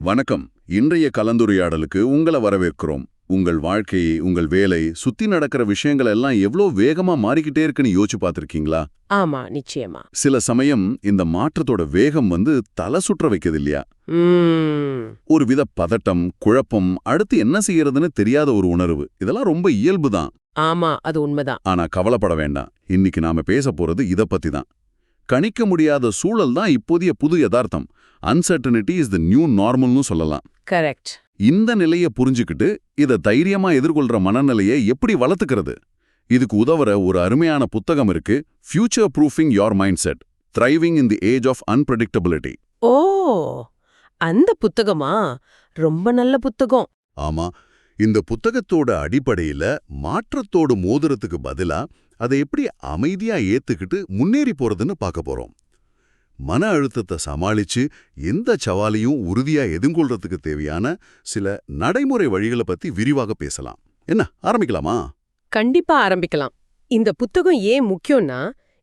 வணக்கம். இன்றைய கலந்துரையாடலுக்கு உங்களை வரவேற்கிறோம். உங்கள் வாழ்க்கை உங்கள் வேலை சுத்தி நடக்கிற விஷயங்கள் எல்லாம் எவ்வளோ வேகமா மாறிக்கிட்டே இருக்குன்னு யோசிச்சு பார்த்திருக்கீங்களா? ஆமா நிச்சயமா. சில சமயம் இந்த மாற்றத்தோட வேகம் வந்து தலை சுற்ற வைக்குது இல்லையா? ஒரு வித பதட்டம் குழப்பம் அடுத்து என்ன செய்யறதுன்னு தெரியாத ஒரு உணர்வு. இதெல்லாம் ரொம்ப இயல்பு தான் ஆமா அது உண்மைதான். ஆனா கவலைப்பட வேண்டாம். இன்னைக்கு நாம பேச போறது இத பத்தி தான் கணிக்க முடியாத சூழல் தான் இப்போதைய புது யதார்த்தம். அன்சர்டனிட்டி இஸ் த நியூ நார்மல்னு சொல்லலாம். கரெக்ட் இந்த நிலைய புரிஞ்சுக்கிட்டு இத தைரியமா எதிர்கொள்ற மனநிலையை எப்படி வளர்த்துக்கிறது? இதுக்கு உதவுற ஒரு அருமையான புத்தகம் இருக்கு future proofing your mindset thriving in the age of unpredictability oh அந்த புத்தகமா? ரொம்ப நல்ல புத்தகம். ஆமா இந்த புத்தகத்தோட அடிப்படையில மாற்றத்தோடு மோதுறதுக்கு பதிலா அதை எப்படி அமைதியா ஏத்துக்கிட்டு முன்னேறி போறதுன்னு பார்க்க போறோம். மன அழுத்தத்தை சமாளிச்சு எந்த சவாலையும் உறுதியா எதிர்கொள்றதுக்கு தேவையான சில நடைமுறை வழிகளை பத்தி விரிவாக பேசலாம். என்ன ஆரம்பிக்கலாமா? கண்டிப்பா ஆரம்பிக்கலாம். இந்த புத்தகம் ஏன் முக்கியம்னா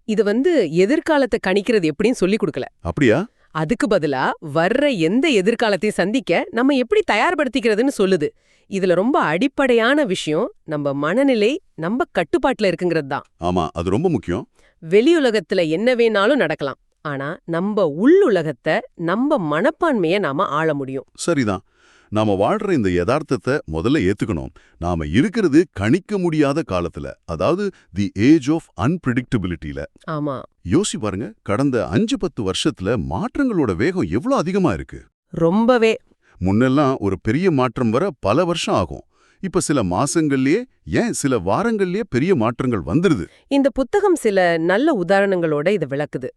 இது வந்து எதிர்காலத்தை கணிக்கிறது எப்படின்னு சொல்லி கொடுக்கல. அப்படியா? அதுக்கு பதிலா வர்ற எந்த எதிர்காலத்தையும் சந்திக்க நம்ம எப்படி தயார்படுத்திக்கிறதுன்னு சொல்லுது. இதுல ரொம்ப அடிப்படையான விஷயம் நம்ம மனநிலை நம்ம கட்டுப்பாட்டுல இருக்குங்கிறது தான். ஆமா அது ரொம்ப முக்கியம். வெளியுலகத்துல என்ன வேணாலும் நடக்கலாம். ஆனா நம்ம உள்ளுலகத்தை நம்ம மனப்பான்மைய நாம ஆள முடியும். சரிதான். நாம வாழ்ற இந்த யதார்த்தத்தை முதல்ல ஏத்துக்கணும். நாம இருக்கிறது கணிக்க முடியாத காலத்துல அதாவது தி ஏஜ் ஆஃப் அன்பிரிடிக்டபிலிட்டியில ஆமா. யோசி பாருங்க கடந்த அஞ்சு பத்து வருஷத்துல மாற்றங்களோட வேகம் எவ்வளவு அதிகமா இருக்கு? ரொம்பவே. முன்னெல்லாம் ஒரு பெரிய மாற்றம் வர பல வருஷம் ஆகும். இப்ப சில மாசங்கள்லயே ஏன் சில வாரங்கள்லயே பெரிய மாற்றங்கள் வந்துருது? இந்த புத்தகம் சில நல்ல உதாரணங்களோட இதை விளக்குது.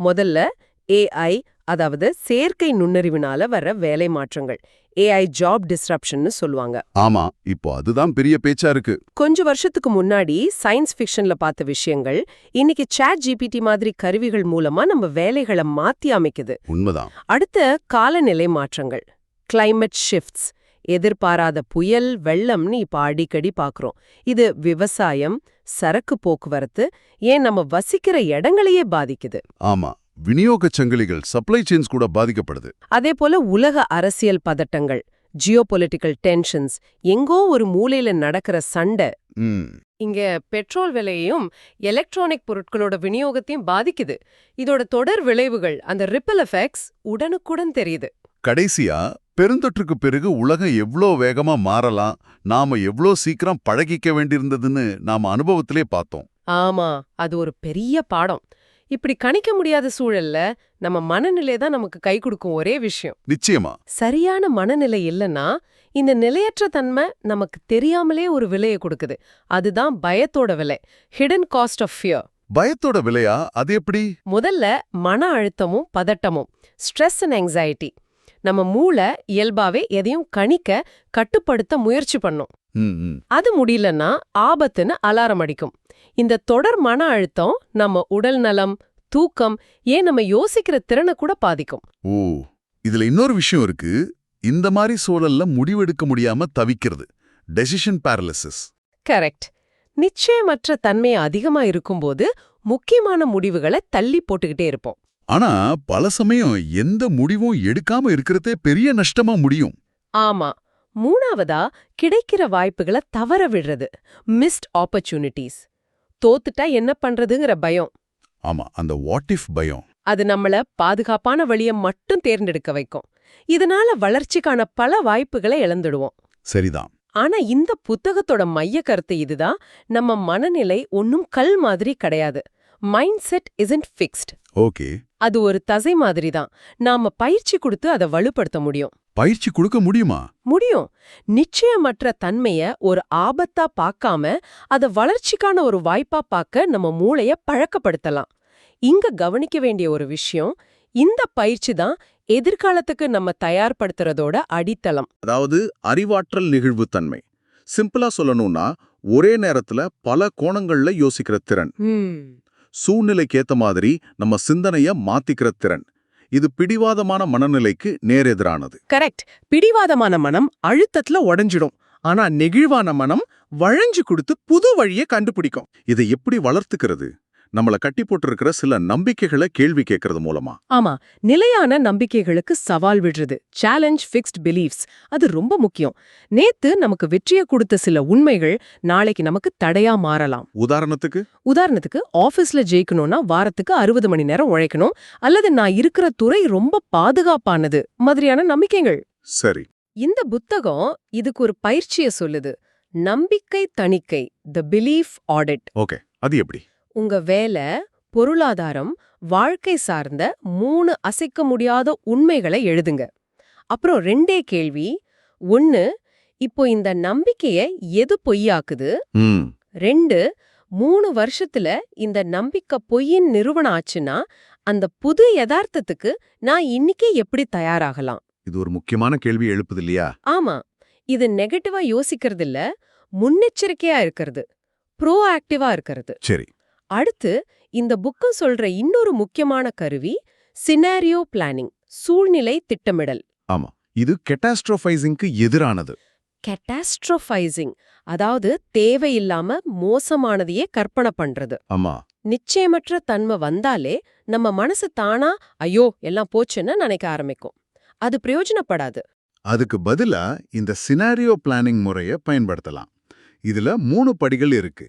முதல்ல ஏஐ அதாவது செயற்கை நுண்ணறிவினால வர்ற வேலை மாற்றங்கள். ஏஐ ஜாப் டிஸ்ரப்ஷன்னு சொல்லுவாங்க. ஆமா இப்போ அதுதான் பெரிய பேச்சா இருக்கு. கொஞ்ச வருஷத்துக்கு முன்னாடி சயின்ஸ் ஃபிக்ஷன்ல பார்த்த விஷயங்கள் இன்னைக்கு சாட் ஜிபிடி மாதிரி கருவிகள் மூலமா நம்ம வேலைகளை மாத்தி அமைக்குது. உண்மைதான். அடுத்த காலநிலை மாற்றங்கள். கிளைமேட் ஷிஃப்ட்ஸ் எதிர்பாராத புயல் வெள்ளம்னு இப்ப அடிக்கடி பாக்குறோம் இது விவசாயம் சரக்கு போக்குவரத்து ஏன் நம்ம வசிக்கிற இடங்களையே பாதிக்குது. ஆமா விநியோக சங்கிலிகள் சப்ளை செயின்ஸ் கூட பாதிக்கப்படுது. அதே போல உலக அரசியல் பதட்டங்கள் ஜியோபொலிட்டிக்கல் டென்ஷன்ஸ் எங்கோ ஒரு மூலையில நடக்கிற சண்டை. இங்க பெட்ரோல் விலையையும் எலக்ட்ரானிக் பொருட்களோட விநியோகத்தையும் பாதிக்குது. இதோட தொடர் விளைவுகள் அந்த ரிப்பல் எஃபெக்ட்ஸ் உடனுக்குடன் தெரியுது. கடைசியா பெருந்தொற்றுக்கு பிறகு உலகம் எவ்ளோ வேகமா மாறலாம் நாம எவ்ளோ சீக்கிரம் பழகிக்க வேண்டியிருந்ததுன்னு நாம அனுபவத்திலே பார்த்தோம். ஆமா அது ஒரு பெரிய பாடம். இப்படி கணிக்க முடியாத சூழல்ல நம்ம மனநிலை தான் நமக்கு கை கொடுக்கும் ஒரே விஷயம். நிச்சயமா. சரியான மனநிலை இல்லைன்னா இந்த நிலையற்ற தன்மை நமக்கு தெரியாமலே ஒரு விலையை கொடுக்குது. அதுதான் பயத்தோட விலை. ஹிடன் காஸ்ட் ஆஃப் ஃபியர் பயத்தோட விலையா? அது எப்படி? முதல்ல மன அழுத்தமும் பதட்டமும் ஸ்ட்ரெஸ் அண்ட் anxiety. நம்ம மூளை இயல்பாவே எதையும் கணிக்க கட்டுப்படுத்த முயற்சி பண்ணும். அது முடியலன்னா ஆபத்துன்னு அலாரம் அடிக்கும். இந்த தொடர் மன அழுத்தம் நம்ம உடல் நலம் தூக்கம் ஏன் நம்ம யோசிக்கிற திறனை கூட பாதிக்கும். ஓ இதுல இன்னொரு விஷயம் இருக்கு. இந்த மாதிரி சூழல்ல முடிவெடுக்க முடியாம தவிக்கிறது. டெசிஷன் பேரலிசிஸ் கரெக்ட் நிச்சயமற்ற தன்மை அதிகமா இருக்கும்போது முக்கியமான முடிவுகளை தள்ளி போட்டுக்கிட்டே இருப்போம். ஆனா பல சமயம் எந்த முடிவும் எடுக்காம இருக்கிறதே பெரிய நஷ்டமா முடியும். ஆமா. மூணாவதா கிடைக்கிற வாய்ப்புகளை தவற விடுறது. மிஸ்ட் ஆப்பர்ச்சுனிட்டிஸ் தோத்துட்டா என்ன பண்றதுங்கிற பயம். ஆமா அந்த வாட் இஃப் பயம். அது நம்மள பாதுகாப்பான வழியை மட்டும் தேர்ந்தெடுக்க வைக்கும். இதனால வளர்ச்சிக்கான பல வாய்ப்புகளை இழந்துடுவோம். சரிதான். ஆனா இந்த புத்தகத்தோட மைய கருத்து இதுதான். நம்ம மனநிலை ஒன்னும் கல் மாதிரி கிடையாது. Mindset isn't fixed okay. அது ஒரு தசை மாதிரி தான் நாம பயிற்சி கொடுத்து அதை வலுப்படுத்த முடியும். பயிற்சி கொடுக்க முடியுமா? முடியும். நிச்சயமற்ற தன்மைய ஒரு ஆபத்தா பார்க்காம அத வளர்ச்சிக்கான ஒரு வாய்ப்பா பார்க்க நம்ம மூளைய பழக்கப்படுத்தலாம். இங்க கவனிக்க வேண்டிய ஒரு விஷயம் இந்த பயிற்சி தான் எதிர்காலத்துக்கு நம்ம தயார்படுத்துறதோட அடித்தளம். அதாவது அறிவாற்றல் நெகிழ்வுத்தன்மை சிம்பிளா சொல்லணும்னா ஒரே நேரத்துல பல கோணங்கள்ல யோசிக்கிற திறன். சூழ்நிலைக்கேத்த மாதிரி நம்ம சிந்தனைய மாத்திக்கிற திறன். இது பிடிவாதமான மனநிலைக்கு நேரெதிரானது. கரெக்ட் பிடிவாதமான மனம் அழுத்தத்துல உடைஞ்சிடும். ஆனா நெகிழ்வான மனம் வளைஞ்சு கொடுத்து புது வழியை கண்டுபிடிக்கும். இதை எப்படி வளர்த்துக்கிறது? நம்மள கட்டி போட்டிருக்கிற சில நம்பிக்கைகளை கேள்வி கேட்கறது மூலமா. ஆமா நிலையான நம்பிக்கைகளுக்கு சவால் விடுறது சேலஞ்ச் ஃபிக்ஸ்ட் பிலீஃப்ஸ் அது ரொம்ப முக்கியம். நேத்து நமக்கு வெற்றியை கொடுத்த சில உண்மைகள் நாளைக்கு நமக்கு தடையா மாறலாம். உதாரணத்துக்கு? உதாரணத்துக்கு ஆபீஸ்ல ஜெயிக்கணும்னா வாரத்துக்கு அறுபது மணி நேரம் உழைக்கணும் அல்லது நான் இருக்கிற துறை ரொம்ப பாதுகாப்பானது மாதிரியான நம்பிக்கைகள். சரி. இந்த புத்தகம் இதுக்கு ஒரு பயிற்சியை சொல்லுது. நம்பிக்கை தணிக்கை த பிலீஃப் ஆடிட் ஓகே அது எப்படி? உங்க வேலை பொருளாதாரம் வாழ்க்கை சார்ந்த மூணு அசைக்க முடியாத உண்மைகளை எழுதுங்க. அப்புறம் ரெண்டே கேள்வி. ஒன்னு இப்போ இந்த நம்பிக்கைய எது பொய்யாக்குது? ரெண்டு மூணு வருஷத்துல இந்த நம்பிக்கை பொய்யின் நிறுவனம் ஆச்சுன்னா அந்த புது யதார்த்தத்துக்கு நான் இன்னிக்கே எப்படி தயாராகலாம்? இது ஒரு முக்கியமான கேள்வி எழுப்புது இல்லையா ஆமா. இது நெகட்டிவா யோசிக்கிறது இல்ல முன்னெச்சரிக்கையா இருக்கிறது ப்ரோ ஆக்டிவா இருக்கிறது. சரி. அடுத்து இந்த புக்கு சொல்ற இன்னொரு முக்கியமான கருவி சினாரியோ பிளானிங் சூழ்நிலை திட்டமிடல். ஆமா இது கெட்டாஸ்ட்ரோஃபைசிங்க்கு எதிரானது. கெட்டாஸ்ட்ரோஃபைசிங் அதாவது தேவையில்லாம மோசமானதையே கற்பனை பண்றது. ஆமா. நிச்சயமற்ற தன்மை வந்தாலே நம்ம மனசு தானா ஐயோ எல்லாம் போச்சுன்னு நினைக்க ஆரம்பிக்கும். அது பிரயோஜனப்படாது. அதுக்கு பதிலா இந்த சினாரியோ பிளானிங் முறைய பயன்படுத்தலாம். இதுல மூணு படிகள் இருக்கு.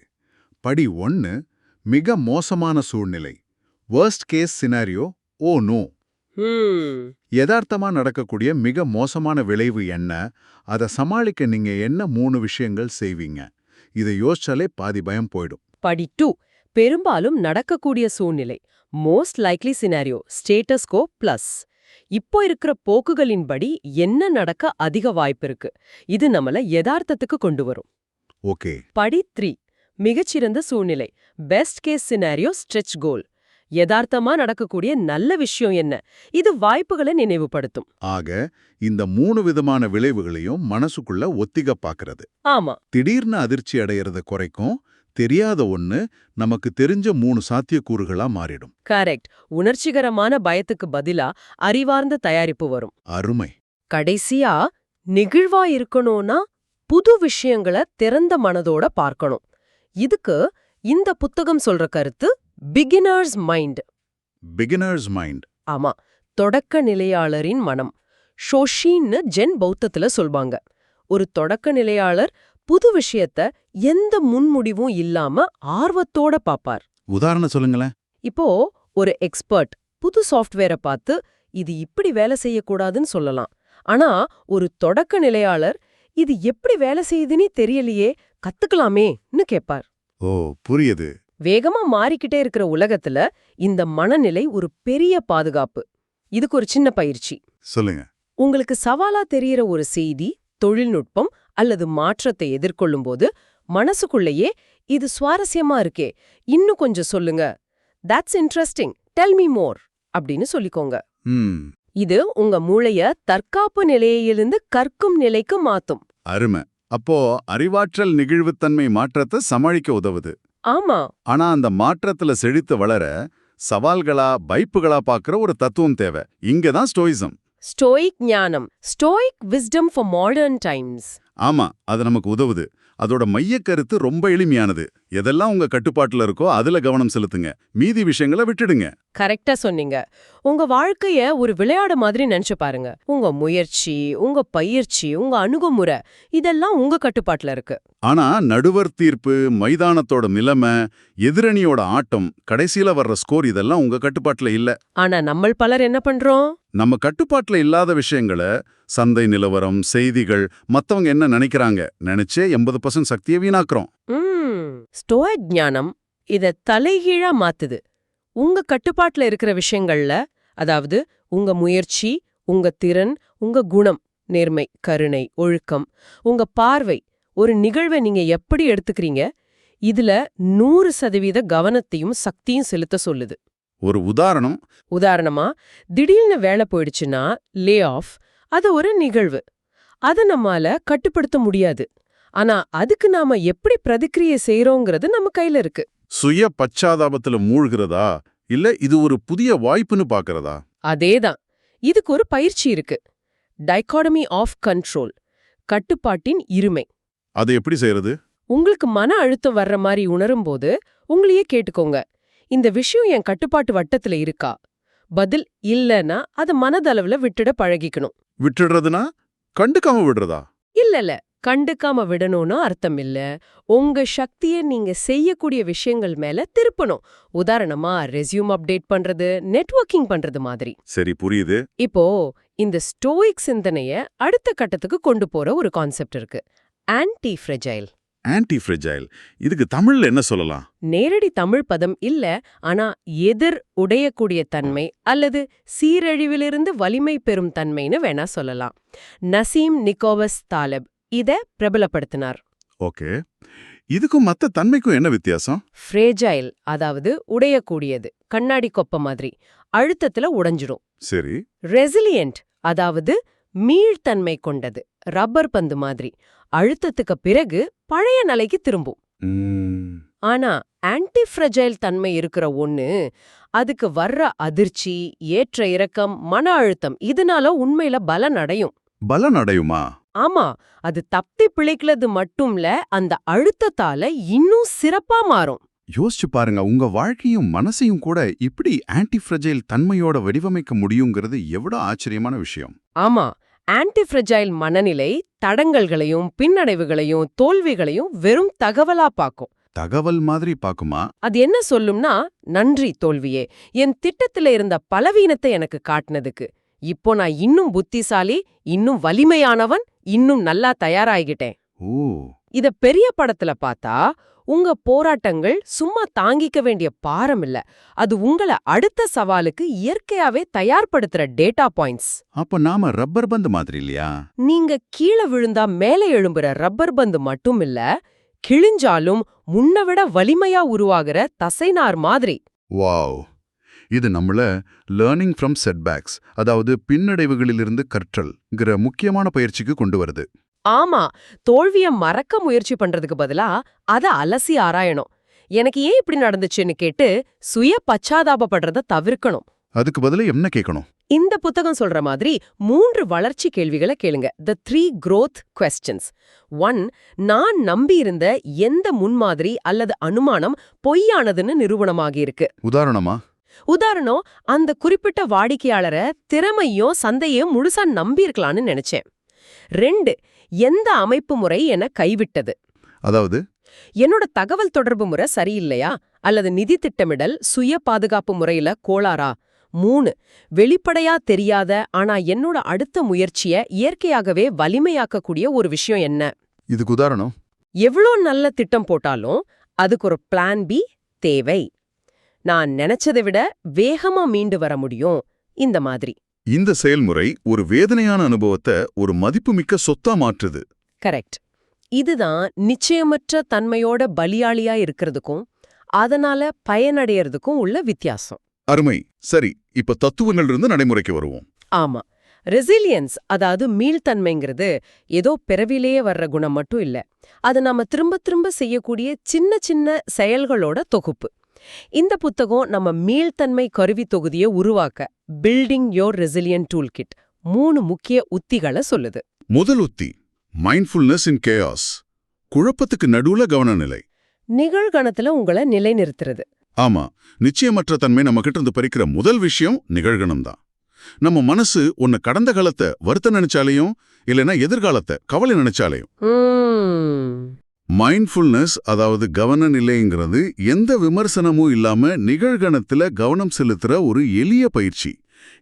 படி ஒன்னு மிக மோசமான சூழ்நிலை. Worst case scenario oh no. யதார்த்தமா நடக்கக்கூடிய மிக மோசமான விளைவு என்ன? அதை சமாளிக்க நீங்க என்ன மூணு விஷயங்கள் செய்வீங்க? இதை யோசிச்சாலே பாதி பயம் போயிடும். படி டூ பெரும்பாலும் நடக்கக்கூடிய சூழ்நிலை. Most likely scenario status quo plus இப்போ இருக்கிற போக்குகளின்படி என்ன நடக்க அதிக வாய்ப்பு இருக்கு? இது நம்மள யதார்த்தத்துக்கு கொண்டு வரும். ஓகே. படி த்ரீ மிகச்சிறந்த சூழ்நிலை. Best case scenario stretch goal யதார்த்தமா நடக்கக்கூடிய நல்ல விஷயம் என்ன? இது வாய்ப்புகளை நினைவுபடுத்தும். ஆக இந்த மூணு விதமான விளைவுகளையும் மனசுக்குள்ள ஒத்திக பாக்குறது ஆமா. திடீர்னு அதிர்ச்சி அடையறத குறைக்கும் தெரியாத ஒண்ணு நமக்கு தெரிஞ்ச மூணு சாத்தியக்கூறுகளா மாறிடும். கரெக்ட் உணர்ச்சிகரமான பயத்துக்கு பதிலா அறிவார்ந்த தயாரிப்பு வரும். அருமை. கடைசியா நெகிழ்வா இருக்கணும்னா புது விஷயங்களை திறந்த மனதோட பார்க்கணும். இதுக்கு இந்த புத்தகம் சொல்ற கருத்து பிகினர்ஸ் மைண்ட் பிகினர்ஸ் மைண்ட் ஆமா தொடக்க நிலையாளரின் மனம். ஷோஷின்னு ஜென் பௌத்தத்துல சொல்வாங்க. ஒரு தொடக்க நிலையாளர் புது விஷயத்த எந்த முன்முடிவும் இல்லாம ஆர்வத்தோட பாப்பார். உதாரணம் சொல்லுங்களேன். இப்போ ஒரு எக்ஸ்பர்ட் புது சாஃப்ட்வேரை பார்த்து இது இப்படி வேலை செய்யக்கூடாதுன்னு சொல்லலாம். ஆனா ஒரு தொடக்க நிலையாளர் இது எப்படி வேலை செய்யுதுன்னே தெரியலையே கத்துக்கலாமேன்னு கேட்பார் ஓ புரியுது. வேகமா மாறிக்கிட்டே இருக்கிற உலகத்துல இந்த மனநிலை ஒரு பெரிய பாதுகாப்பு. இதுக்கு ஒரு சின்ன பயிற்சி. சொல்லுங்க. உங்களுக்கு சவாலா தெரியற ஒரு செய்தி தொழில்நுட்பம் அல்லது மாற்றத்தை எதிர்கொள்ளும்போது மனசுக்குள்ளேயே இது சுவாரஸ்யமா இருக்கே இன்னும் கொஞ்சம் சொல்லுங்க. That's interesting tell me more அப்படின்னு சொல்லிக்கோங்க. இது உங்க மூளைய தற்காப்பு நிலையிலிருந்து கற்கும் நிலைக்கு மாத்தும். அருமை. அப்போ அறிவாற்றல் நெகிழ்வுத்தன்மை மாற்றத்தை சமாளிக்க உதவுது. ஆமா. ஆனா அந்த மாற்றத்துல செழித்து வளர சவால்களா வைப்புகளா பார்க்கற ஒரு தத்துவம் தேவை. இங்க தான் ஸ்டோயிசம். ஸ்டோயிக் ஞானம். Stoic wisdom for modern times. ஆமா அது நமக்கு உதவுது. அதோட மையக் கருத்து ரொம்ப எளிமையானது. எதெல்லாம் உங்க கட்டுப்பாட்டுல இருக்கோ அதுல கவனம் செலுத்துங்க. மீதி விஷயங்களை விட்டுடுங்க. கரெக்டா சொன்னீங்க. உங்க வாழ்க்கைய ஒரு விளையாடு மாதிரி நினைச்சு பாருங்க. உங்க முயற்சி உங்க பயிற்சி உங்க அணுகுமுறை இதெல்லாம் உங்க கட்டுப்பாட்டுல இருக்கு. ஆனா நடுவர் தீர்ப்பு மைதானத்தோட நிலைமை எதிரணியோட ஆட்டம் கடைசியில வர்ற ஸ்கோர் இதெல்லாம் உங்க கட்டுப்பாட்டுல இல்ல. ஆனா நம்மள் பலர் என்ன பண்றோம்? நம்ம கட்டுப்பாட்டுல இல்லாத விஷயங்களை சந்தை நிலவரம் செய்திகள் மத்தவங்க என்ன நினைக்கிறாங்க? நினைச்சே எண்பது பர்சன்ட் சக்தியை வீணாக்குறோம். ம். ஸ்டோயிக் ஞானம் இத தலைகீழா மாத்துது. உங்க கட்டுப்பாட்டுல இருக்கிற விஷயங்கள்ல அதாவது உங்க முயற்சி உங்க திறன் உங்க குணம் நேர்மை கருணை ஒழுக்கம் உங்க பார்வை ஒரு நிகழ்வை நீங்க எப்படி எடுத்துக்கிறீங்க இதுல நூறு சதவீத கவனத்தையும் சக்தியும் செலுத்த சொல்லுது. ஒரு உதாரணம். உதாரணமா திடீர்னு வேலை போயிடுச்சுன்னா லே ஆஃப் அது ஒரு நிகழ்வு. அத நம்மால கட்டுப்படுத்த முடியாது. ஆனா அதுக்கு நாம எப்படி பிரதிக்கிரியை செய்றோங்கிறது நம்ம கையில இருக்கு. சுய பச்சாதாபத்துல மூழ்கிறதா? இல்ல இது ஒரு புதிய வாய்ப்புன்னு பாக்குறதா? அதேதான். இதுக்கு ஒரு பயிற்சி இருக்கு. டைகாடமி ஆஃப் கண்ட்ரோல் கட்டுப்பாட்டின் இருமை. அதை எப்படி செய்யறது உங்களுக்கு மன அழுத்தம் வர்ற மாதிரி உணரும்போது உங்களையே கேட்டுக்கோங்க. இந்த விஷயம் என் கட்டுப்பாட்டு வட்டத்துல இருக்கா? பதில் இல்லனா அத மனதளவுல விட்டுட பழகிக்கணும். விட்டுடுறதுனா கண்டுக்காம விடுறதா? இல்ல இல்ல. கண்டுக்காம விடணும்னு அர்த்தம் இல்ல. உங்க சக்திய நீங்க செய்யக்கூடிய விஷயங்கள் மேல திருப்பணும். உதாரணமா ரெஸ்யூம் அப்டேட் பண்றது நெட்வொர்க்கிங் பண்றது மாதிரி. சரி புரியுது. இப்போ இந்த ஸ்டோயிக் சிந்தனைய அடுத்த கட்டத்துக்கு கொண்டு போற ஒரு கான்செப்ட் இருக்கு. ஆன்டி ஃப்ரெஜைல் ஆன்டி ஃப்ரெஜைல் இதுக்கு தமிழ்ல என்ன சொல்லலாம்? நேரடி தமிழ் பதம் இல்ல ஆனா எதிர் உடையக்கூடிய தன்மை அல்லது சீரழிவிலிருந்து வலிமை பெறும் தன்மைன்னு வேணா சொல்லலாம். நசீம் நிக்கோவஸ் தாலப் இத பிரபலப்படுத்தினார். ஓகே. இதுக்கும் மத்த தன்மைக்கும் என்ன வித்தியாசம்? ஃப்ரேஜைல் அதாவது உடையக்கூடியது கண்ணாடி கொப்ப மாதிரி அழுத்தத்துல உடைஞ்சிடும் சரி. ரெசிலியன்ட் அதாவது மீள்தன்மை கொண்டது ரப்பர் பந்து மாதிரி அழுத்தத்துக்கு பிறகு பழைய நிலைக்கு திரும்பும். ஆனா ஆன்டிஃப்ரஜைல் தன்மை இருக்கிற ஒண்ணு அதுக்கு வர்ற அதிர்ச்சி ஏற்ற இறக்கம் மன அழுத்தம் இதனால உண்மையில பலன் அடையும். பலன் அடையுமா? ஆமா அது தப்பி பிழைக்கிறது மட்டும்ல அந்த அழுத்தத்தால இன்னும் சிறப்பா மாறும். யோசிச்சு பாருங்க உங்க வாழ்க்கையும் மனசையும் கூட இப்படி ஆன்டி ஃப்ரெஜைல் தன்மையோட வடிவமைக்க முடியுங்கிறது எவ்வளவு ஆச்சரியமான விஷயம். ஆமா ஆன்டிஃப்ரஜைல் மனநிலை தடங்கல்களையும் பின்னடைவுகளையும் தோல்விகளையும் வெறும் தகவலா பாக்கும். தகவல் மாதிரி பாக்குமா? அது என்ன சொல்லும்னா நன்றி தோல்வியே என் திட்டத்துல இருந்த பலவீனத்தை எனக்கு காட்டுனதுக்கு. இப்போ நான் இன்னும் புத்திசாலி இன்னும் வலிமையானவன் இன்னும் நல்லா தயாராகிட்டேன். ஓ. இத பெரிய படத்துல பார்த்தா உங்க போராட்டங்கள் சும்மா தாங்கிக்க வேண்டிய பாரம் இல்ல. அது உங்கள அடுத்த சவாலுக்கு இயற்கையாவே தயார்படுத்துற டேட்டா பாயிண்ட்ஸ். அப்ப நாம ரப்பர் பந்து மாதிரி இல்லையா? நீங்க கீழே விழுந்தா மேலே எழும்புற ரப்பர் பந்து மட்டும் இல்ல கிழிஞ்சாலும் முன்னவிட வலிமையா உருவாகிற தசைநார் மாதிரி. வாவ். இது நம்மள லேர்னிங் ஃப்ரம் செட்பேக்ஸ் அதாவது பின்னடைவுகளிலிருந்து கற்றல்ங்கிற முக்கியமான பயிற்சிக்கு கொண்டு வருது. ஆமா தோல்விய மறக்க முயற்சி பண்றதுக்கு பதிலா அத அலசி ஆராயணும். எனக்கு ஏன் இப்படி நடந்துச்சுன்னு கேட்டு சுய பச்சாதாபப்படுறத தவிர்க்கணும். அதுக்கு பதிலா என்ன கேட்கணும்? இந்த புத்தகம் சொல்ற மாதிரி மூன்று வளர்ச்சி கேள்விகளை கேளுங்க. The three growth questions one நான் நம்பியிருந்த எந்த முன்மாதிரி அல்லது அனுமானம் பொய்யானதுன்னு நிரூபணமாகி இருக்கு. உதாரணமா? உதாரணம் அந்த குறிப்பிட்ட வாடிக்கையாளரை திறமையும் சந்தையும் முழுசா நம்பியிருக்கலான்னு நினைச்சேன். ரெண்டு எந்த அமைப்பு முறை என கைவிட்டது? அதாவது? என்னோட தகவல் தொடர்பு முறை சரியில்லையா? அல்லது நிதி திட்டமிடல் சுய பாதுகாப்பு முறையில கோளாறா? மூணு வெளிப்படையா தெரியாத ஆனா என்னோட அடுத்த முயற்சிய இயற்கையாகவே வலிமையாக்கக்கூடிய ஒரு விஷயம் என்ன? இதுக்கு உதாரணம். எவ்ளோ நல்ல திட்டம் போட்டாலும் அதுக்கு ஒரு பிளான் பி தேவை. நான் நினைச்சதை விட வேகமா மீண்டு வர முடியும். இந்த மாதிரி. இந்த செயல்முறை ஒரு வேதனையான அனுபவத்தை ஒரு மதிப்புமிக்க சொத்தா மாற்றுது. கரெக்ட். இதுதான் நிச்சயமற்ற தன்மையோட பலியாளியா இருக்கிறதுக்கும் அதனால பயனடையறதுக்கும் உள்ள வித்தியாசம். அருமை. சரி இப்ப தத்துவங்களிலிருந்து நடைமுறைக்கு வருவோம். ஆமா. ரெசிலியன்ஸ் அதாவது மீள்தன்மைங்கிறது ஏதோ பிறவிலேயே வர்ற குணம் மட்டும் இல்ல. அது நாம திரும்ப திரும்ப செய்யக்கூடிய சின்ன சின்ன செயல்களோட தொகுப்பு. இந்த புத்தகம் நம்ம மீள்தன்மை கருவி தொகுதியை உருவாக்க building your resilience tool kit மூணு முக்கிய உத்திகளை சொல்லுது. முதல் உத்தி மைண்ட்ஃபுல்னஸ் இன் கேயாஸ் குழப்பத்துக்கு நடுவுல கவனநிலை. நிகழ்கணத்துல உங்களை நிலைநிறுத்துறது. ஆமா நிச்சயமற்ற தன்மை நம்ம கிட்ட இருந்து பறிக்கிற முதல் விஷயம் நிகழ்கணம் தான். நம்ம மனசு உன்னை கடந்த காலத்தை வருத்த நினைச்சாலையும் இல்லைன்னா எதிர்காலத்தை கவலை நினைச்சாலையும். மைண்ட்ஃபுல்னஸ் அதாவது கவன நிலைங்கிறது எந்த விமர்சனமும் இல்லாம நிகழ்கணத்துல கவனம் செலுத்துற ஒரு எளிய பயிற்சி.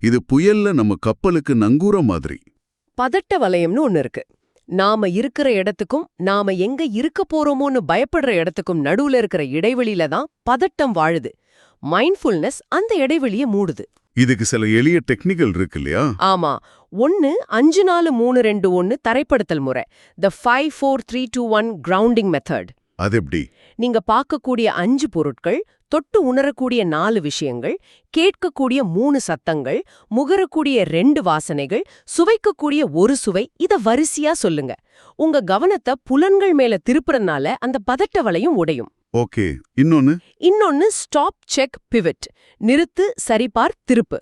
இது புயல்ல நம்ம கப்பலுக்கு நங்கூற மாதிரி. பதட்ட வலயம்னு ஒன்று இருக்கு. நாம இருக்கிற இடத்துக்கும் நாம எங்க இருக்க போறோமோன்னு பயப்படுற இடத்துக்கும் நடுவுல இருக்கிற இடைவெளியில தான் பதட்டம் வாழுது. மைண்ட்ஃபுல்னஸ் அந்த இடைவெளிய மூடுது. இதுக்கு சில எளிய டெக்னிக்கல் இருக்கு இல்லையா? ஆமா. ஒன்னு அஞ்சு நாலு மூணு ரெண்டு ஒன்னு தரைப்படுத்தல் முறை. The five four three two one grounding method அது எப்படி? நீங்க பார்க்கக்கூடிய அஞ்சு பொருட்கள் தொட்டு உணரக்கூடிய நாலு விஷயங்கள் கேட்கக்கூடிய மூணு சத்தங்கள் முகரக்கூடிய ரெண்டு வாசனைகள் சுவைக்கக்கூடிய ஒரு சுவை இத வரிசையா சொல்லுங்க. உங்க கவனத்தை புலன்கள் மேல திருப்புறனால அந்த பதட்ட வலையும் உடையும். ஓகே. இன்னொன்னு? இன்னொன்னு ஸ்டாப் செக் பிவிட் நிறுத்து சரிபார் திருப்பு.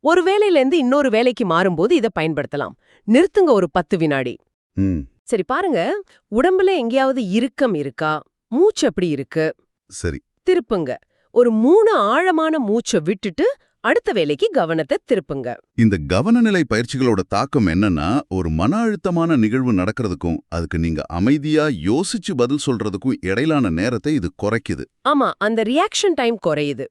ஒரு வேலையிலேருந்து இன்னொரு வேலைக்கு மாறும்போது இதை பயன்படுத்தலாம். நிறுத்துங்க ஒரு பத்து வினாடி. சரி பாருங்க. உடம்புல எங்கேயாவது இறுக்கம் இருக்கா? மூச்சு எப்படி இருக்கு? சரி. திருப்புங்க. ஒரு மூணு ஆழமான மூச்சை விட்டுட்டு அடுத்த வேலைக்கு கவனத்தை திருப்புங்க. இந்த கவனநிலை பயிற்சிகளோட தாக்கம் என்னன்னா ஒரு மன அழுத்தமான நிகழ்வு நடக்கிறதுக்கும் அதுக்கு நீங்க அமைதியா யோசிச்சு பதில் சொல்றதுக்கும் இடையிலான நேரத்தை இது குறைக்குது. ஆமா அந்த ரியாக்ஷன் டைம் குறையுது.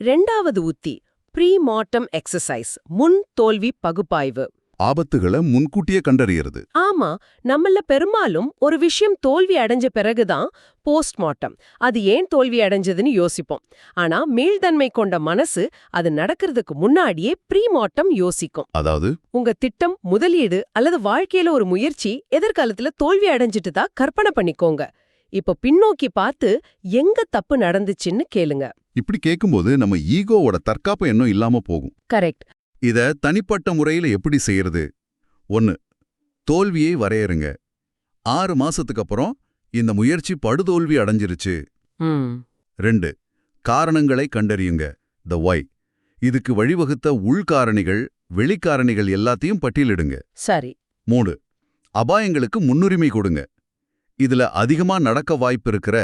ரெண்டாவது உத்தி ப்ரீ மார்டம் எக்ஸசைஸ் முன் தோல்வி பகுப்பாய்வு. ஆபத்துகளை முன்கூட்டியே கண்டறியறது. ஆமா நம்மள பெரும்பாலும் ஒரு விஷயம் தோல்வி அடைஞ்ச பிறகுதான் போஸ்ட்மார்ட்டம். அது ஏன் தோல்வி அடைஞ்சதுன்னு யோசிப்போம். ஆனா மீள்தன்மை கொண்ட மனசு அது நடக்கிறதுக்கு முன்னாடியே ப்ரீமார்ட்டம் யோசிக்கும். அதாவது? உங்க திட்டம் முதலீடு அல்லது வாழ்க்கையில ஒரு முயற்சி எதிர்காலத்துல தோல்வி அடைஞ்சிட்டு தான் கற்பனை பண்ணிக்கோங்க. இப்போ பின்னோக்கி பார்த்து எங்க தப்பு நடந்துச்சுன்னு கேளுங்க. இப்படி கேட்கும்போது நம்ம ஈகோவோட தற்காப்பு எண்ணம் இல்லாம போகும். கரெக்ட். இத தனிப்பட்ட முறையில எப்படி செய்யறது? ஒன்னு தோல்வியை வரையறுங்க. ஆறு மாசத்துக்கு அப்புறம் இந்த முயற்சி படுதோல்வி அடைஞ்சிருச்சு. ரெண்டு காரணங்களை கண்டறியுங்க. த ஒய் இதுக்கு வழிவகுத்த உள்காரணிகள் வெளிக்காரணிகள் எல்லாத்தையும் பட்டியலிடுங்க. சரி. மூணு அபாயங்களுக்கு முன்னுரிமை கொடுங்க. இதுல அதிகமா நடக்க வாய்ப்பு இருக்கிற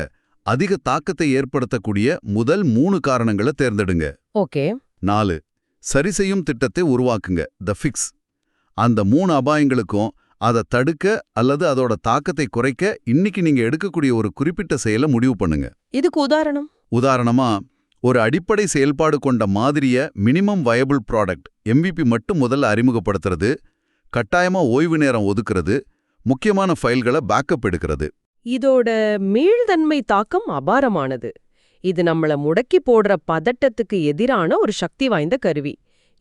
அதிக தாக்கத்தை ஏற்படுத்தக்கூடிய முதல் மூணு காரணங்களை தேர்ந்தெடுங்க. ஓகே. நாலு சரிசெய்யும் திட்டத்தை உருவாக்குங்க த ஃபிக்ஸ் அந்த மூணு அபாயங்களுக்கும் அதை தடுக்க அல்லது அதோட தாக்கத்தை குறைக்க இன்னைக்கு நீங்க எடுக்கக்கூடிய ஒரு குறிப்பிட்ட செயலை முடிவு பண்ணுங்க. இதுக்கு உதாரணம்? உதாரணமா ஒரு அடிப்படை செயல்பாடு கொண்ட மாதிரிய மினிமம் வயபிள் ப்ராடக்ட் MVP மட்டும் முதல்ல அறிமுகப்படுத்துறது கட்டாயமா ஓய்வு நேரம் ஒதுக்குறது முக்கியமான ஃபைல்களை பேக்கப் எடுக்கிறது. இதோட மீள்தன்மை தாக்கம் அபாரமானது. இது நம்மள முடக்கி போடுற பதட்டத்துக்கு எதிரான ஒரு சக்தி வாய்ந்த கருவி.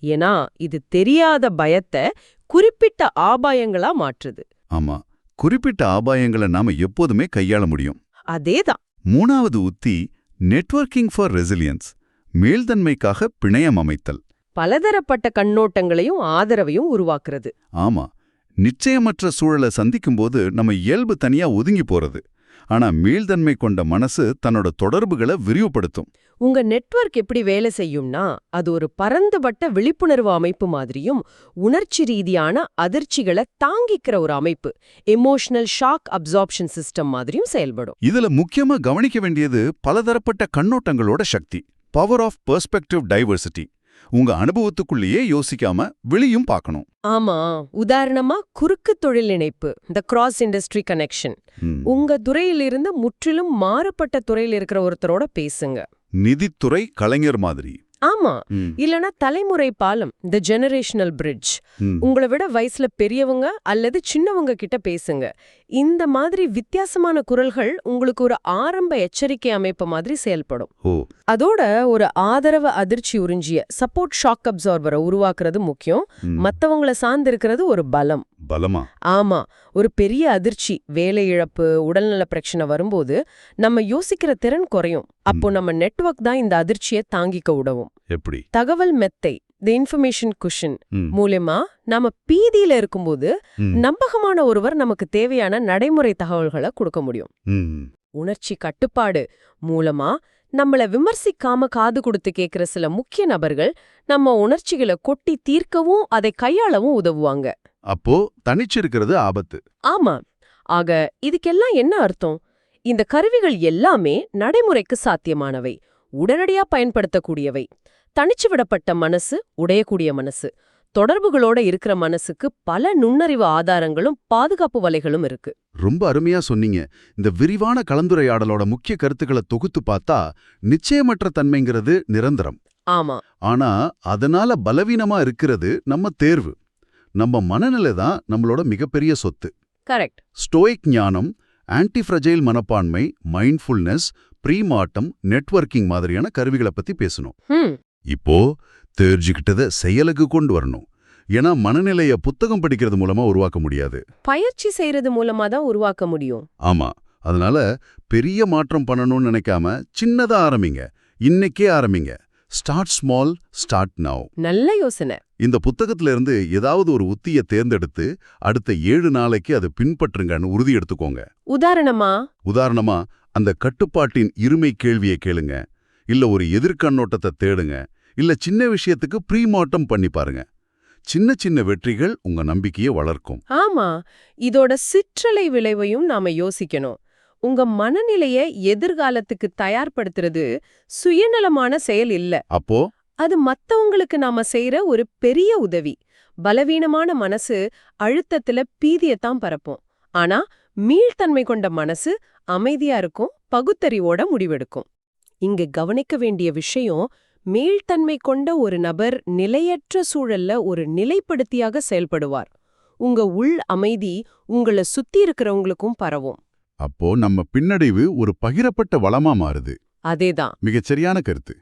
ஏன்னா இது தெரியாத பயத்தை குறிப்பிட்ட ஆபாயங்களா மாற்றுது. ஆமா குறிப்பிட்ட ஆபாயங்களை நாம எப்போதுமே கையாள முடியும். அதேதான். மூணாவது உத்தி நெட்வொர்க்கிங் ஃபார் ரெசிலியன்ஸ் மேல்தன்மைக்காக பிணையம் அமைத்தல். பலதரப்பட்ட கண்ணோட்டங்களையும் ஆதரவையும் உருவாக்குறது. ஆமா நிச்சயமற்ற சூழலை சந்திக்கும்போது நம்ம இயல்பு தனியா ஒதுங்கி போறது. ஆனா மீள்தன்மை கொண்ட மனசு தன்னோட தொடர்புகளை விரிவுபடுத்தும். உங்க நெட்வொர்க் எப்படி வேலை செய்யும்னா அது ஒரு பரந்துபட்ட விழிப்புணர்வு அமைப்பு மாதிரியும் உணர்ச்சி ரீதியான அதிர்ச்சிகளை தாங்கிக்கிற ஒரு அமைப்பு. எமோஷனல் ஷாக் அப்சார்ப்ஷன் சிஸ்டம் மாதிரியும் செயல்படும். இதுல முக்கியமா கவனிக்க வேண்டியது பலதரப்பட்ட கண்ணோட்டங்களோட சக்தி. பவர் ஆஃப் பெர்ஸ்பெக்டிவ் டைவர்சிட்டி உங்க அனுபவத்துக்குள்ளேயே யோசிக்காம வெளியும் பார்க்கணும். ஆமா. உதாரணமா குறுக்கு தொழில் இணைப்பு இந்த கிராஸ் இண்டஸ்ட்ரி கனெக்ஷன். உங்க துறையிலிருந்து முற்றிலும் மாறுபட்ட துறையில் இருக்கிற ஒருத்தரோட பேசுங்க. நிதித்துறை கலைஞர் மாதிரி. ஆமா. இல்லனா தலைமுறை பாலம் த ஜெனரேஷனல் பிரிட்ஜ். உங்களை விட வயசுல பெரியவங்க அல்லது சின்னவங்க கிட்ட பேசுங்க. இந்த மாதிரி வித்தியாசமான குரல்கள் உங்களுக்கு ஒரு ஆரம்ப எச்சரிக்கை அமைப்பு மாதிரி செயல்படும். அதோட ஒரு ஆதரவு அதிர்ச்சி உறிஞ்சிய சப்போர்ட் ஷாக் அப்சார்பரை உருவாக்குறது முக்கியம். மத்தவங்கள சார்ந்திருக்கிறது ஒரு பலம். பலமா? ஆமா. ஒரு பெரிய அதிர்ச்சி வேலை இழப்பு உடல்நல பிரச்சனை வரும்போது நம்ம யோசிக்கிற திறன் குறையும். அப்போ நம்ம நெட்வொர்க் தான் இந்த அதிர்ச்சியை தாங்கிக்க உதவும். எப்படி? தகவல் மெத்தை தி இன்ஃபர்மேஷன் குஷன் ம், மூலமா நாம பீதியில இருக்கும்போது நம்பகமான ஒருவர் நமக்கு தேவையான நடைமுறை தகவல்களை கொடுக்க முடியும். உணர்ச்சி கட்டுப்பாடு மூலமா நம்மள விமர்சிக்காம காது கொடுத்து கேக்குற சில முக்கிய நபர்கள் நம்ம உணர்ச்சிகளை கொட்டி தீர்க்கவும் அதை கையாளவும் உதவுவாங்க. அப்போ தனிச்சிருக்கிறது ஆபத்து. ஆமா. ஆக இதுக்கெல்லாம் என்ன அர்த்தம்? இந்த கருவிகள் எல்லாமே நடைமுறைக்கு சாத்தியமானவை. உடனடியா பயன்படுத்தக்கூடியவை. தனிச்சு விடப்பட்ட மனசு உடையக்கூடிய மனசு. தொடர்புகளோட இருக்கிற மனசுக்கு பல நுண்ணறிவு ஆதாரங்களும் பாதுகாப்பு வலைகளும் இருக்கு. ரொம்ப அருமையா சொன்னீங்க. இந்த விரிவான கலந்துரையாடலோட முக்கிய கருத்துக்களை தொகுத்து பார்த்தா நிச்சயமற்ற தன்மைங்கிறது நிரந்தரம். ஆமா. ஆனா அதனால பலவீனமா இருக்கிறது நம்ம தேர்வு. நம்ம மனநிலை தான் நம்மளோட மிகப்பெரிய சொத்து. கரெக்ட். ஸ்டோயிக் ஞானம் ஆன்டிஃப்ரஜைல் மனப்பான்மை மைண்ட்ஃபுல்னஸ் ப்ரீமாட்டம் நெட்வொர்க்கிங் மாதிரியான கருவிகளை பத்தி பேசணும். இப்போ தெரிஞ்சுக்கிட்டத செயலுக்கு கொண்டு வரணும். ஏன்னா மனநிலைய புத்தகம் படிக்கிறது மூலமா உருவாக்க முடியாது. பயிற்சி செய்யறது மூலமா தான் உருவாக்க முடியும். ஆமா. அதனால பெரிய மாற்றம் பண்ணணும்னு நினைக்காம சின்னதா ஆரம்பிங்க. இன்னைக்கே ஆரம்பிங்க. ஸ்டார்ட் ஸ்மால் ஸ்டார்ட் நவ் நல்ல யோசனை. இந்த புத்தகத்துல இருந்து ஏதாவது ஒரு உத்தியை தேர்ந்தெடுத்து அடுத்த ஏழு நாளைக்கு அதை பின்பற்றுங்கன்னு உறுதி எடுத்துக்கோங்க. உதாரணமா? உதாரணமா அந்த கட்டுப்பாட்டின் இருமை கேள்வியை கேளுங்க. இல்ல ஒரு எதிர்கண்ணோட்டத்தை தேடுங்க. இல்ல சின்ன விஷயத்துக்கு ப்ரீமாட்டம் பண்ணி பாருங்க. சின்ன சின்ன வெற்றிகள் உங்க நம்பிக்கையை வளர்க்கும். ஆமா இதோட சிற்றலை விளைவையும் நாம யோசிக்கணும். உங்க மனநிலைய எதிர்காலத்துக்கு தயார்படுத்துறது சுயநலமான செயல் இல்ல. அப்போ? அது மத்தவங்களுக்கு நாம செய்யற ஒரு பெரிய உதவி. பலவீனமான மனசு அழுத்தத்துல பீதியத்தான் பரப்போம். ஆனா மீள்தன்மை கொண்ட மனசு அமைதியா இருக்கும் பகுத்தறிவோட முடிவெடுக்கும். இங்க கவனிக்க வேண்டிய விஷயம் மீள்தன்மை கொண்ட ஒரு நபர் நிலையற்ற சூழல்ல ஒரு நிலைப்படுத்தியாக செயல்படுவார். உங்க உள் அமைதி உங்கள சுத்தி இருக்கிறவங்களுக்கும் பரவும். அப்போ நம்ம பின்னடைவு ஒரு பகிரப்பட்ட வளமா மாறுது. அதேதான். மிகச் சரியான கருத்து.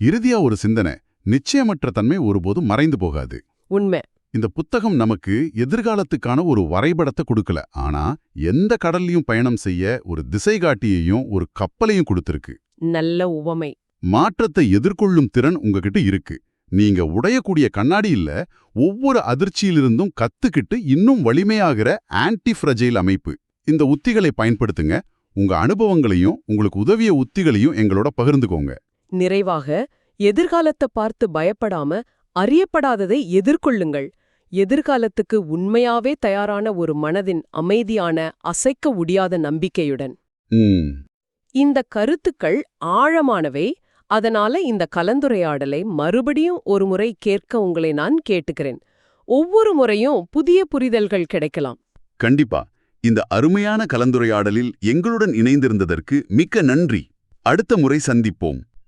இறுதியா ஒரு சிந்தனை நிச்சயமற்ற தன்மை ஒருபோதும் மறைந்து போகாது. உண்மை. இந்த புத்தகம் நமக்கு எதிர்காலத்துக்கான ஒரு வரைபடத்தை கொடுக்கல. ஆனா எந்த கடல்லையும் பயணம் செய்ய ஒரு திசைகாட்டியையும் ஒரு கப்பலையும் கொடுத்திருக்கு. நல்ல உவமை. மாற்றத்தை எதிர்கொள்ளும் திறன் உங்ககிட்ட இருக்கு. நீங்க உடையக்கூடிய கண்ணாடி இல்ல ஒவ்வொரு அதிர்ச்சியிலிருந்தும் கத்துக்கிட்டு இன்னும் வலிமையாகிற ஆன்டி ஃப்ரஜைல் அமைப்பு. இந்த உத்திகளை பயன்படுத்துங்க. உங்க அனுபவங்களையும் உங்களுக்கு உதவிய உத்திகளையும் எங்களோட பகிர்ந்துக்கோங்க. நிறைவாக எதிர்காலத்தை பார்த்து பயப்படாம அறியப்படாததை எதிர்கொள்ளுங்கள். எதிர்காலத்துக்கு உண்மையாவே தயாரான ஒரு மனதின் அமைதியான அசைக்க முடியாத நம்பிக்கையுடன். இந்த கருத்துக்கள் ஆழமானவை. அதனால இந்த கலந்துரையாடலை மறுபடியும் ஒரு முறை கேட்க உங்களை நான் கேட்டுக்கிறேன். ஒவ்வொரு முறையும் புதிய புரிதல்கள் கிடைக்கலாம். கண்டிப்பா. இந்த அருமையான கலந்துரையாடலில் எங்களுடன் இணைந்திருந்ததற்கு மிக்க நன்றி. அடுத்த முறை சந்திப்போம்.